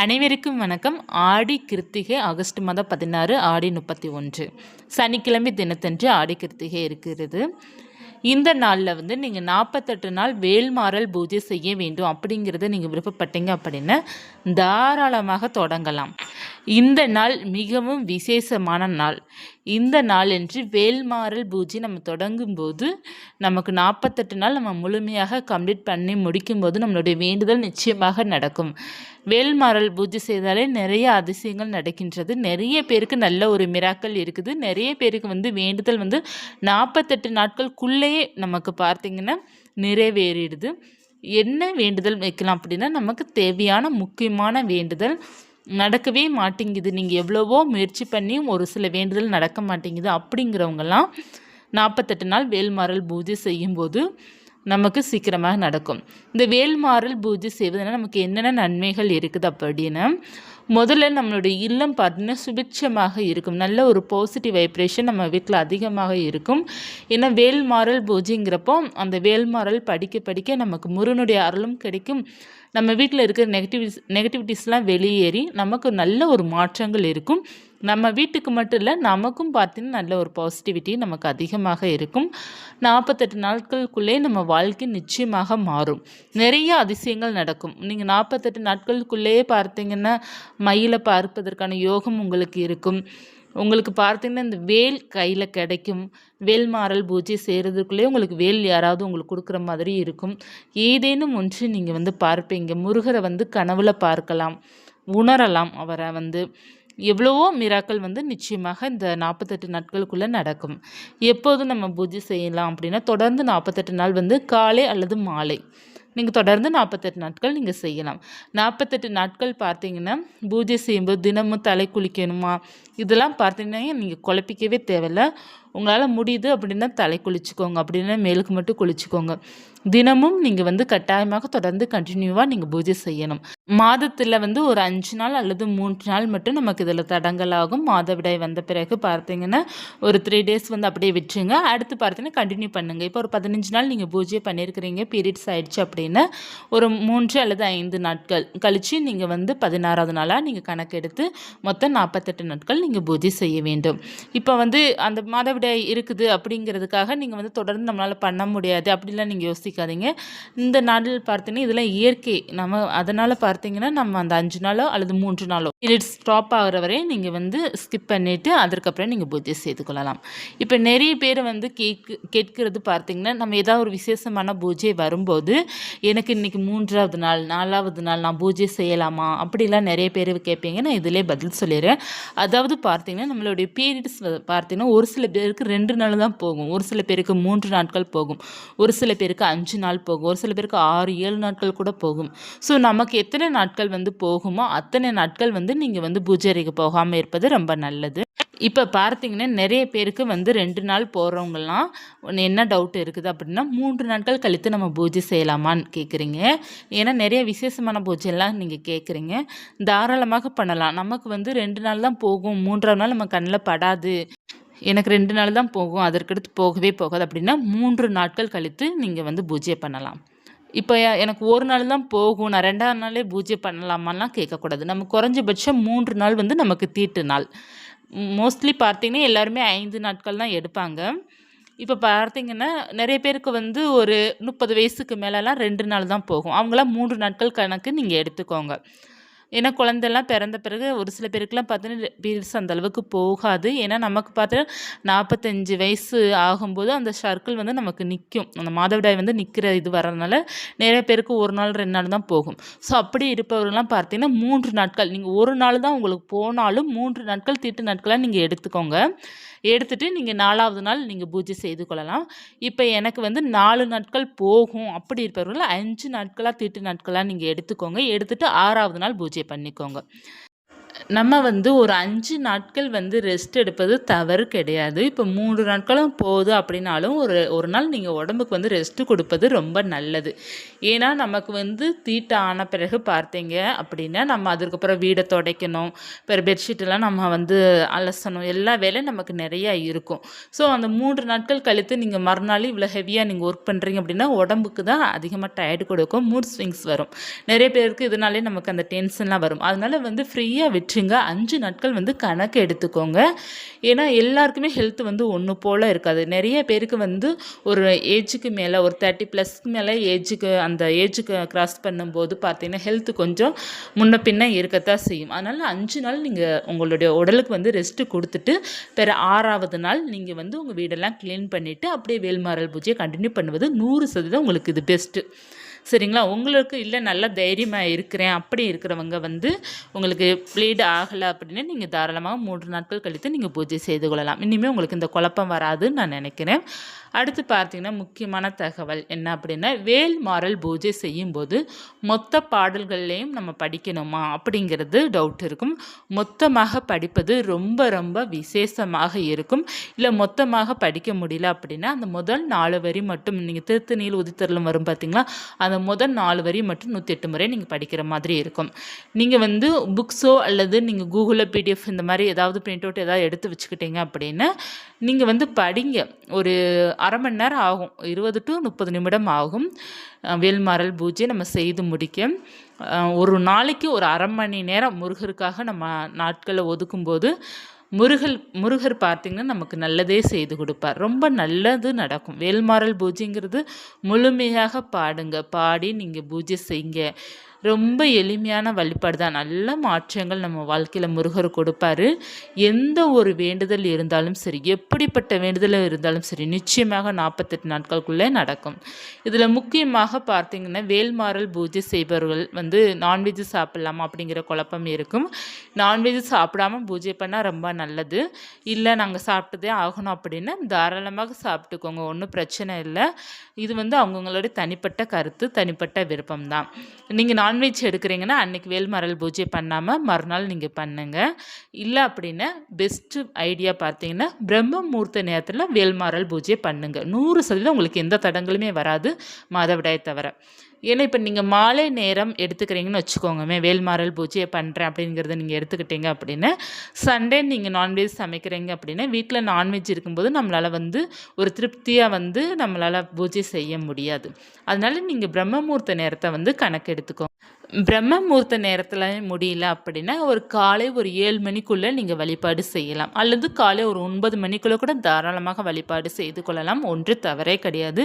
அனைவருக்கும் வணக்கம். ஆடி கிருத்திகை ஆகஸ்ட் மாதம் பதினாறு ஆடி முப்பத்தி ஒன்று. சனிக்கிழமை தினத்தன்று ஆடி கிருத்திகை இருக்கிறது. இந்த நாளில் வந்து நீங்கள் நாற்பத்தெட்டு நாள் வேல்மாறல் பூஜை செய்ய வேண்டும் அப்படிங்கிறத நீங்கள் விருப்பப்பட்டீங்க அப்படின்னா தாராளமாக தொடங்கலாம். இந்த நாள் மிகவும் விசேஷமான நாள். இந்த நாள் என்று வேல்மாறல் பூஜை நம்ம தொடங்கும் போது நமக்கு நாற்பத்தெட்டு நாள் நம்ம முழுமையாக கம்ப்ளீட் பண்ணி முடிக்கும்போது நம்மளுடைய வேண்டுதல் நிச்சயமாக நடக்கும். வேல்மாறல் பூஜை செய்தாலே நிறைய அதிசயங்கள் நடக்கின்றது. நிறைய பேருக்கு நல்ல ஒரு மிராக்கள் இருக்குது. நிறைய பேருக்கு வந்து வேண்டுதல் வந்து நாற்பத்தெட்டு நாட்களுக்குள்ளேயே நமக்கு பார்த்திங்கன்னா நிறைவேறிடுது. என்ன வேண்டுதல் வைக்கலாம் அப்படின்னா நமக்கு தேவையான முக்கியமான வேண்டுதல் நடக்கவே மாட்டேங்குது. நீங்கள் எவ்வளவோ முயற்சி பண்ணியும் ஒரு சில வேண்டுதல் நடக்க மாட்டேங்குது. அப்படிங்கிறவங்கெல்லாம் நாற்பத்தெட்டு நாள் வேல்மாறல் பூஜை செய்யும்போது நமக்கு சீக்கிரமாக நடக்கும். இந்த வேல்மாறல் பூஜை செய்வதனால் நமக்கு என்னென்ன நன்மைகள் இருக்குது அப்படின்னா முதல்ல நம்மளுடைய இல்லம் பார்த்தீங்கன்னா சுபிட்சமாக இருக்கும். நல்ல ஒரு பாசிட்டிவ் வைப்ரேஷன் நம்ம வீட்டில் அதிகமாக இருக்கும். ஏன்னா வேல்மாறல் பூஜைங்கிறப்போ அந்த வேல்மாறல் படிக்க படிக்க நமக்கு முருகனுடைய அருளும் கிடைக்கும். நம்ம வீட்டில் இருக்கிற நெகட்டிவிஸ் நெகட்டிவிட்டிஸ்லாம் வெளியேறி நமக்கு நல்ல ஒரு மாற்றங்கள் இருக்கும். நம்ம வீட்டுக்கு மட்டும் இல்லை நமக்கும் பார்த்தீங்கன்னா நல்ல ஒரு பாசிட்டிவிட்டி நமக்கு அதிகமாக இருக்கும். நாற்பத்தெட்டு நாட்களுக்குள்ளே நம்ம வாழ்க்கை நிச்சயமாக மாறும். நிறைய அதிசயங்கள் நடக்கும். நீங்கள் நாற்பத்தெட்டு நாட்களுக்குள்ளேயே பார்த்தீங்கன்னா மயிலை பார்ப்பதற்கான யோகம் உங்களுக்கு இருக்கும். உங்களுக்கு பார்த்தீங்கன்னா இந்த வேல் கையில் கிடைக்கும். வேல் மாறல் பூஜை செய்கிறதுக்குள்ளே உங்களுக்கு வேல் யாராவது உங்களுக்கு கொடுக்குற மாதிரி இருக்கும். ஏதேனும் ஒன்று நீங்கள் வந்து பார்ப்பீங்க. முருகரை வந்து கனவுல பார்க்கலாம். உணரலாம் அவரை வந்து. எவ்வளவோ மிராக்கள் வந்து நிச்சயமாக இந்த நாற்பத்தெட்டு நாட்களுக்குள்ளே நடக்கும். எப்போதும் நம்ம பூஜை செய்யலாம் அப்படின்னா தொடர்ந்து நாற்பத்தெட்டு நாள் வந்து காலை அல்லது மாலை. நீங்கள் தொடர்ந்து நாற்பத்தெட்டு நாட்கள் நீங்கள் செய்யலாம். நாற்பத்தெட்டு நாட்கள் பார்த்தீங்கன்னா பூஜை செய்யும்போது தினமும் தலை குளிக்கணுமா? இதெல்லாம் பார்த்தீங்கன்னா நீங்கள் குழப்பிக்கவே தேவையில்ல. உங்களால் முடியுது அப்படின்னா தலை குளிச்சுக்கோங்க. அப்படின்னா மேலுக்கு மட்டும் குளிச்சுக்கோங்க. தினமும் நீங்கள் வந்து கட்டாயமாக தொடர்ந்து கண்டினியூவாக நீங்கள் பூஜை செய்யணும். மாதத்தில் வந்து ஒரு அஞ்சு நாள் அல்லது மூன்று நாள் மட்டும் நமக்கு இதில் தடங்கலாகும் மாதவிடாய் வந்த பிறகு பார்த்தீங்கன்னா ஒரு த்ரீ டேஸ் வந்து அப்படியே விட்டுருங்க. அடுத்து பார்த்தீங்கன்னா கண்டினியூ பண்ணுங்கள் இப்போ ஒரு பதினஞ்சு நாள் நீங்கள் பூஜை பண்ணியிருக்கிறீங்க பீரியட்ஸ் ஆயிடுச்சு அப்படின்னா ஒரு மூன்று அல்லது ஐந்து நாட்கள் கழித்து நீங்கள் வந்து பதினாறாவது நாளாக நீங்கள் கணக்கெடுத்து மொத்தம் நாற்பத்தெட்டு நாட்கள் நீங்கள் பூஜை செய்ய வேண்டும். இப்போ வந்து அந்த மாதவிடாய் இருக்குது அப்படிங்கிறதுக்காக நீங்கள் வந்து தொடர்ந்து நம்மளால் பண்ண முடியாது. அப்படிலாம் நீங்கள் யோசிக்காதீங்க. இந்த நாளில் பார்த்தீங்கன்னா இதெல்லாம் இயற்கை. நம்ம அதனால் பார்த்தீங்கன்னா நம்ம அந்த அஞ்சு நாளோ அல்லது மூன்று நாளோ பீரியட்ஸ் ஸ்டாப் ஆகிற வரை நீங்கள் வந்து ஸ்கிப் பண்ணிவிட்டு அதற்கப்புறம் நீங்கள் பூஜை செய்து கொள்ளலாம். இப்போ நிறைய பேர் வந்து கேக்கு கேட்கிறது பார்த்தீங்கன்னா நம்ம ஏதாவது ஒரு விசேஷமான பூஜை வரும்போது எனக்கு இன்றைக்கி மூன்றாவது நாள் நாலாவது நாள் நான் பூஜை செய்யலாமா? அப்படிலாம் நிறைய பேர் கேட்பீங்க. நான் இதிலே பதில் சொல்லிடுறேன். அதாவது பார்த்தீங்கன்னா நம்மளுடைய பீரியட்ஸ் பார்த்தீங்கன்னா ஒரு சில பேர் பேருக்கு ரெண்டு நாள் தான் போகும். ஒரு சில பேருக்கு மூன்று நாட்கள் போகும். ஒரு சில பேருக்கு அஞ்சு நாள் போகும். ஒரு சில பேருக்கு ஆறு ஏழு நாட்கள் கூட போகும். ஸோ நமக்கு எத்தனை நாட்கள் வந்து போகுமோ அத்தனை நாட்கள் வந்து நீங்கள் வந்து பூஜை அறைக்கு போகாமல் இருப்பது ரொம்ப நல்லது. இப்போ பார்த்தீங்கன்னா நிறைய பேருக்கு வந்து ரெண்டு நாள் போகிறவங்கலாம் என்ன டவுட் இருக்குது அப்படின்னா மூன்று நாட்கள் கழித்து நம்ம பூஜை செய்யலாமான்னு கேட்குறீங்க ஏன்னா நிறைய விசேஷமான பூஜையெல்லாம் நீங்கள் கேட்குறீங்க தாராளமாக பண்ணலாம். நமக்கு வந்து ரெண்டு நாள் தான் போகும். மூன்றாவது நாள் நம்ம கண்ணில் படாது. எனக்கு ரெண்டு நாள் தான் போகும். அதற்கடுத்து போகவே போகாது. அப்படின்னா மூன்று நாட்கள் கழித்து நீங்கள் வந்து பூஜை பண்ணலாம். இப்போ எனக்கு ஒரு நாள் தான் போகும். நான் ரெண்டாவது நாளே பூஜை பண்ணலாமான்லாம் கேட்கக்கூடாது. நம்ம குறைஞ்சபட்சம் மூன்று நாள் வந்து நமக்கு தீட்டு நாள். மோஸ்ட்லி பார்த்தீங்கன்னா எல்லாருமே ஐந்து நாட்கள் தான் எடுப்பாங்க. இப்போ பார்த்தீங்கன்னா நிறைய பேருக்கு வந்து ஒரு முப்பது வயசுக்கு மேலெலாம் ரெண்டு நாள் தான் போகும். அவங்களாம் மூன்று நாட்கள் கணக்கு நீங்கள் எடுத்துக்கோங்க. ஏன்னா குழந்தெல்லாம் பிறந்த பிறகு ஒரு சில பேருக்குலாம் பார்த்தீங்கன்னா பீரியட்ஸ் அந்த அளவுக்கு போகாது. ஏன்னா நமக்கு பார்த்தீங்கன்னா நாற்பத்தஞ்சு வயசு ஆகும்போது அந்த சர்க்கிள் வந்து நமக்கு நிற்கும் அந்த மாதவிடாய் வந்து நிற்கிற இது வர்றதுனால நிறைய பேருக்கு ஒரு நாள் ரெண்டு நாள் தான் போகும். ஸோ அப்படி இருப்பவர்கள்லாம் பார்த்தீங்கன்னா மூன்று நாட்கள். நீங்கள் ஒரு நாள் தான் உங்களுக்கு போனாலும் மூன்று நாட்கள் தீட்டு நாட்களாக நீங்கள் எடுத்துக்கோங்க. எடுத்துகிட்டு நீங்கள் நாலாவது நாள் நீங்கள் பூஜை செய்து கொள்ளலாம். இப்போ எனக்கு வந்து நாலு நாட்கள் போகும் அப்படி இருப்பவர்கள் அஞ்சு நாட்களாக தீட்டு நாட்களாக நீங்கள் எடுத்துக்கோங்க. எடுத்துகிட்டு ஆறாவது நாள் பூஜை பண்ணிக்கோங்க. நம்ம வந்து ஒரு அஞ்சு நாட்கள் வந்து ரெஸ்ட் எடுப்பது தவறு கிடையாது. இப்போ மூன்று நாட்களும் போகுது அப்படின்னாலும் ஒரு ஒரு நாள் நீங்கள் உடம்புக்கு வந்து ரெஸ்ட்டு கொடுப்பது ரொம்ப நல்லது. ஏன்னா நமக்கு வந்து தீட்டை ஆன பிறகு பார்த்தீங்க அப்படின்னா நம்ம அதுக்கப்புறம் வீடை துடைக்கணும். பிறகு பெட்ஷீட்டெல்லாம் நம்ம வந்து அலசணும். எல்லா வேலையும் நமக்கு நிறையா இருக்கும். ஸோ அந்த மூன்று நாட்கள் கழித்து நீங்கள் மறுநாள் இவ்வளோ ஹெவியாக நீங்கள் ஒர்க் பண்ணுறீங்க அப்படின்னா உடம்புக்கு தான் அதிகமாக டயர்டு கொடுக்கும். மூட் ஸ்விங்ஸ் வரும். நிறைய பேருக்கு இதனாலே நமக்கு அந்த டென்ஷன்லாம் வரும். அதனால் வந்து ஃப்ரீயாக விட்டுருங்க. அஞ்சு நாட்கள் வந்து கணக்கு எடுத்துக்கோங்க. ஏன்னா எல்லாருக்குமே ஹெல்த் வந்து ஒன்று போல் இருக்காது. நிறைய பேருக்கு வந்து ஒரு ஏஜுக்கு மேலே ஒரு தேர்ட்டி ப்ளஸ்க்கு மேலே ஏஜுக்கு அந்த ஏஜுக்கு கிராஸ் பண்ணும்போது பார்த்தீங்கன்னா ஹெல்த் கொஞ்சம் முன்ன பின்ன இருக்கத்தான் செய்யும். அதனால் அஞ்சு நாள் நீங்கள் உங்களுடைய உடலுக்கு வந்து ரெஸ்ட்டு கொடுத்துட்டு பிற ஆறாவது நாள் நீங்கள் வந்து உங்கள் வீடெல்லாம் க்ளீன் பண்ணிவிட்டு அப்படியே வேல்மாரல் பூஜையை கண்டினியூ பண்ணுவது நூறு சதவீதம் உங்களுக்கு இது பெஸ்ட்டு சரிங்களா? உங்களுக்கு இல்லை நல்லா தைரியமாக இருக்கிறேன் அப்படி இருக்கிறவங்க வந்து உங்களுக்கு ப்ளீட் ஆகலை அப்படின்னு நீங்கள் தாராளமாக மூன்று நாட்கள் கழித்து நீங்கள் பூஜை செய்து கொள்ளலாம். இனிமேல் உங்களுக்கு இந்த குழப்பம் வராதுன்னு நான் நினைக்கிறேன். அடுத்து பார்த்தீங்கன்னா முக்கியமான தகவல் என்ன அப்படின்னா வேல் மாறல் பூஜை செய்யும்போது மொத்த பாடல்கள்லேயும் நம்ம படிக்கணுமா? அப்படிங்கிறது டவுட் இருக்கும். மொத்தமாக படிப்பது ரொம்ப ரொம்ப விசேஷமாக இருக்கும். இல்லை மொத்தமாக படிக்க முடியல அப்படின்னா அந்த முதல் நாலு வரி மட்டும் நீங்கள் திருத்தணியில் உதித்தரலும் வரும் பார்த்தீங்களா? அந்த முதல் நாலு வரி மட்டும் நூற்றி எட்டு முறை நீங்கள் படிக்கிற மாதிரி இருக்கும். நீங்கள் வந்து புக்ஸோ அல்லது நீங்கள் கூகுளில் பிடிஎஃப் இந்த மாதிரி ஏதாவது பிரிண்ட் அவுட் ஏதாவது எடுத்து வச்சுக்கிட்டீங்க அப்படின்னா நீங்கள் வந்து படிங்க. ஒரு அரை மணி நேரம் ஆகும். இருபது டு முப்பது நிமிடம் ஆகும். வேல்மாறல் பூஜை நம்ம செய்து முடிக்க. ஒரு நாளைக்கு ஒரு அரை மணி நேரம் முருகருக்காக நம்ம நாட்களை ஒதுக்கும்போது முருகல் முருகர் பார்த்திங்கன்னா நமக்கு நல்லதே செய்து கொடுப்பார். ரொம்ப நல்லது நடக்கும். வேல்மாறல் பூஜைங்கிறது முழுமையாக பாடுங்க. பாடி நீங்கள் பூஜை செய்யுங்க ரொம்ப எளிமையான வழிபாடு தான். நல்ல மாற்றங்கள் நம்ம வாழ்க்கையில் முருகர் கொடுப்பாரு. எந்த ஒரு வேண்டுதல் இருந்தாலும் சரி எப்படிப்பட்ட வேண்டுதல் இருந்தாலும் சரி நிச்சயமாக நாற்பத்தெட்டு நாட்களுக்குள்ளே நடக்கும். இதில் முக்கியமாக பார்த்தீங்கன்னா வேல்மாறல் பூஜை செய்பவர்கள் வந்து நான்வெஜ் சாப்பிட்லாமா அப்படிங்கிற குழப்பம் இருக்கும். நான்வெஜ் சாப்பிடாம பூஜை பண்ணால் ரொம்ப நல்லது. இல்லை நாங்கள் சாப்பிட்டதே ஆகணும் அப்படின்னு தாராளமாக சாப்பிட்டுக்கோங்க ஒன்றும் பிரச்சனை இல்லை. இது வந்து அவங்கவுங்களுடைய தனிப்பட்ட கருத்து தனிப்பட்ட விருப்பம் தான். நீங்கள் நான்வெஜ் எடுக்கிறீங்கன்னா அன்றைக்கி வேல்மரல் பூஜை பண்ணாமல் மறுநாள் நீங்கள் பண்ணுங்கள் இல்லை அப்படின்னா பெஸ்ட்டு ஐடியா பார்த்தீங்கன்னா பிரம்ம முகூர்த்த நேரத்தில் வேல்மாரல் பூஜை பண்ணுங்கள் நூறு சதவீதம் உங்களுக்கு எந்த தடங்களுமே வராது மாதவிடாயை தவிர. ஏன்னா இப்போ நீங்கள் மாலை நேரம் எடுத்துக்கிறீங்கன்னு வச்சுக்கோங்கமே வேல்மாறல் பூஜையை பண்ணுறேன் அப்படிங்கிறத நீங்கள் எடுத்துக்கிட்டீங்க அப்படின்னா சண்டே நீங்கள் நான்வெஜ் சமைக்கிறீங்க அப்படின்னா வீட்டில் நான்வெஜ் இருக்கும்போது நம்மளால் வந்து ஒரு திருப்தியாக வந்து நம்மளால் பூஜை செய்ய முடியாது. அதனால் நீங்கள் பிரம்மமூர்த்த நேரத்தை வந்து கணக்கு எடுத்துக்கோங்க. பிரம்மமூர்த்த நேரத்தில் முடியல அப்படின்னா ஒரு காலை ஒரு ஏழு மணிக்குள்ளே நீங்கள் வழிபாடு செய்யலாம். அல்லது காலை ஒரு ஒன்பது மணிக்குள்ளே கூட தாராளமாக வழிபாடு செய்து கொள்ளலாம். ஒன்று தவறே கிடையாது.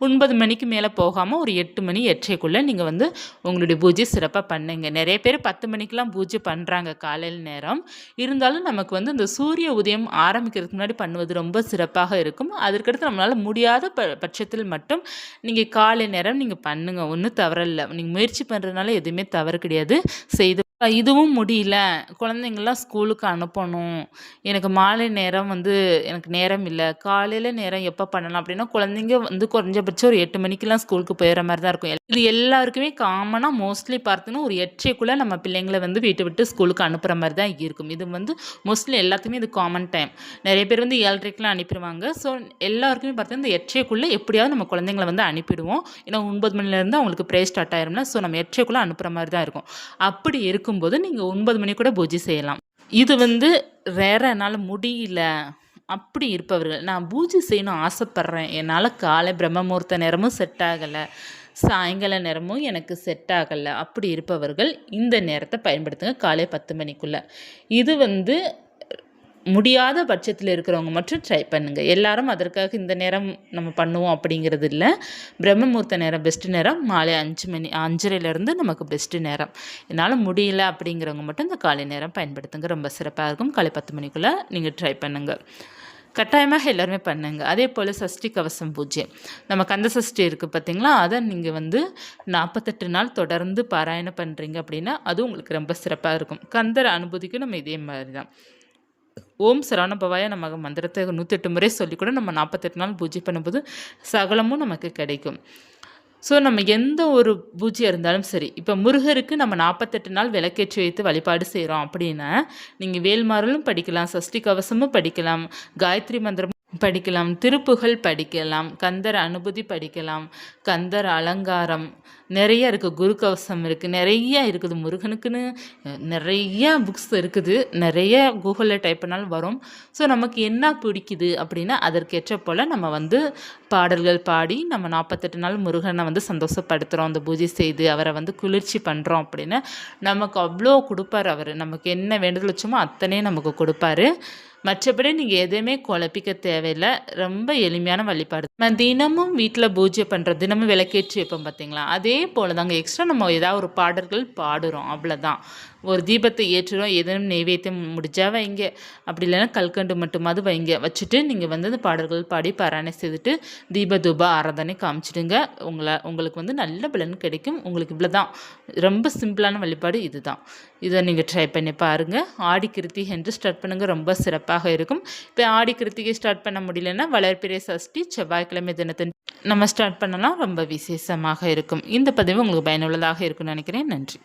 ஒன்பது மணிக்கு மேலே போகாமல் ஒரு எட்டு மணி எட்டரைக்குள்ளே நீங்கள் வந்து உங்களுடைய பூஜை சிறப்பாக பண்ணுங்கள் நிறைய பேர் பத்து மணிக்கெலாம் பூஜை பண்ணுறாங்க காலையில் நேரம். இருந்தாலும் நமக்கு வந்து இந்த சூரிய உதயம் ஆரம்பிக்கிறதுக்கு முன்னாடி பண்ணுவது ரொம்ப சிறப்பாக இருக்கும். அதற்கடுத்து நம்மளால் முடியாத ப பட்சத்தில் மட்டும் நீங்கள் காலை நேரம் நீங்கள் பண்ணுங்கள் ஒன்றும் தவறில்லை. நீங்கள் முயற்சி பண்ணுறதுனால எதுவுமே தவறு கிடையாது. செய்து இதுவும் முடியல. குழந்தைங்கள்லாம் ஸ்கூலுக்கு அனுப்பணும். எனக்கு மாலை நேரம் வந்து எனக்கு நேரம் இல்லை. காலையில் நேரம் எப்போ பண்ணலாம் அப்படின்னா குழந்தைங்க வந்து குறைஞ்சபட்சம் ஒரு எட்டு மணிக்கெலாம் ஸ்கூலுக்கு போயிடுற மாதிரி தான் இருக்கும். இது எல்லாருக்குமே காமனாக மோஸ்ட்லி பார்த்தீங்கன்னா ஒரு எட்டரைக்குள்ளே நம்ம பிள்ளைங்களை வந்து வீட்டை விட்டு ஸ்கூலுக்கு அனுப்புகிற மாதிரி தான் இருக்கும். இது வந்து மோஸ்ட்லி எல்லாத்துக்குமே இது காமன் டைம் நிறைய பேர் வந்து ஏழரைக்கெலாம் அனுப்பிடுவாங்க. ஸோ எல்லாருக்குமே பார்த்தீங்கன்னா இந்த எட்டரைக்குள்ளே எப்படியாவது நம்ம குழந்தைங்களை வந்து அனுப்பிடுவோம். ஏன்னா ஒன்பது மணிலேருந்து அவங்களுக்கு ப்ரே ஸ்டார்ட் ஆயிரும்ல. ஸோ நம்ம எட்டரைக்குள்ளே அனுப்புகிற மாதிரி தான் இருக்கும். அப்படி இருக்கும் இருக்கும்போது நீங்கள் ஒன்பது மணி கூட பூஜை செய்யலாம். இது வந்து வேற என்னால் முடியல. அப்படி இருப்பவர்கள் நான் பூஜை செய்யணும் ஆசைப்பட்றேன். என்னால் காலை பிரம்ம முகூர்த்த நேரமும் செட் ஆகலை. சாயங்கால நேரமும் எனக்கு செட் ஆகலை. அப்படி இருப்பவர்கள் இந்த நேரத்தை பயன்படுத்துங்க. காலை பத்து மணிக்குள்ளே. இது வந்து முடியாத பட்சத்தில் இருக்கிறவங்க மட்டும் ட்ரை பண்ணுங்கள் எல்லாரும் அதற்காக இந்த நேரம் நம்ம பண்ணுவோம் அப்படிங்கிறது இல்லை. பிரம்மமூர்த்த நேரம் பெஸ்ட்டு நேரம். மாலை அஞ்சு மணி அஞ்சரையிலேருந்து நமக்கு பெஸ்ட்டு நேரம். என்னால் முடியல அப்படிங்கிறவங்க மட்டும் இந்த காலை நேரம் பயன்படுத்துங்க. ரொம்ப சிறப்பாக இருக்கும். காலை பத்து மணிக்குள்ளே நீங்கள் ட்ரை பண்ணுங்கள் கட்டாயமாக எல்லாருமே பண்ணுங்க. அதே போல் சஷ்டி கவசம் பூஜை. நம்ம கந்த சஷ்டி இருக்குது பார்த்தீங்களா அதை நீங்கள் வந்து நாற்பத்தெட்டு நாள் தொடர்ந்து பாராயணம் பண்ணுறீங்க அப்படின்னா அது உங்களுக்கு ரொம்ப சிறப்பாக இருக்கும். கந்தர் அனுபூதிக்கும் நம்ம இதே மாதிரி தான் ஓம் சரவணபவாய நமக்கு மந்திரத்தை நூற்றெட்டு முறை சொல்லி கூட நம்ம நாற்பத்தெட்டு நாள் பூஜை பண்ணும்போது சகலமும் நமக்கு கிடைக்கும். ஸோ நம்ம எந்த ஒரு பூஜையாக இருந்தாலும் சரி இப்போ முருகருக்கு நம்ம நாற்பத்தெட்டு நாள் விளக்கேற்றி வைத்து வழிபாடு செய்கிறோம் அப்படின்னா நீங்கள் வேல்மாறலும் படிக்கலாம் சஷ்டி கவசமும் படிக்கலாம் காயத்ரி மந்திரம் படிக்கலாம் திருப்புகழ் படிக்கலாம் கந்தர் அனுபூதி படிக்கலாம் கந்தர் அலங்காரம். நிறைய இருக்குது குரு கவசம் இருக்குது நிறைய இருக்குது முருகனுக்குன்னு. நிறைய புக்ஸ் இருக்குது நிறைய கூகுளில் டைப் பண்ணாலும் வரும். ஸோ நமக்கு என்ன பிடிக்குது அப்படின்னா அதற்கேற்ற போல் நம்ம வந்து பாடல்கள் பாடி நம்ம நாற்பத்தெட்டு நாள் முருகனை வந்து சந்தோஷப்படுத்துகிறோம் அந்த பூஜை செய்து அவரை வந்து குளிர்ச்சி பண்ணுறோம் அப்படின்னு நமக்கு அவ்வளோ கொடுப்பார் அவர். நமக்கு என்ன வேண்டுதல் வச்சோமோ அத்தனையும் நமக்கு கொடுப்பாரு. மற்றபடி நீங்கள் எதுவுமே குழப்பிக்க தேவையில்லை. ரொம்ப எளிமையான வழிபாடு. நம்ம தினமும் வீட்டில் பூஜை பண்ணுற தினமும் விளக்கேற்றி வைப்போம் பார்த்தீங்களா அதே போல் தாங்க எக்ஸ்ட்ரா நம்ம ஏதாவது ஒரு பாடல்கள் பாடுறோம் அவ்வளோதான் ஒரு தீபத்தை ஏற்றுறோம் எதுவும் நெய்வேத்தியம் முடிஞ்சா வைங்க. அப்படி இல்லைன்னா கல்கண்டு மட்டுமாவது வைங்க. வச்சுட்டு நீங்கள் வந்து அந்த பாடல்கள் பாடி பாராயணை செய்துட்டு தீப தூப ஆராதனை காமிச்சிடுங்க. உங்களை உங்களுக்கு வந்து நல்ல பலன் கிடைக்கும். உங்களுக்கு இவ்வளோ தான் ரொம்ப சிம்பிளான வழிபாடு இதுதான். இதை நீங்கள் ட்ரை பண்ணி பாருங்கள் ஆடி கிருத்திகை என்று ஸ்டார்ட் பண்ணுங்கள் ரொம்ப சிறப்பாக இருக்கும். இப்போ ஆடி கிருத்திகை ஸ்டார்ட் பண்ண முடியலன்னா வளர்பிறை சஷ்டி செவ்வாய்க்கிழமை தினத்தின் நம்ம ஸ்டார்ட் பண்ணலாம். ரொம்ப விசேஷமாக இருக்கும். இந்த பதிவு உங்களுக்கு பயனுள்ளதாக இருக்கும்னு நினைக்கிறேன். நன்றி.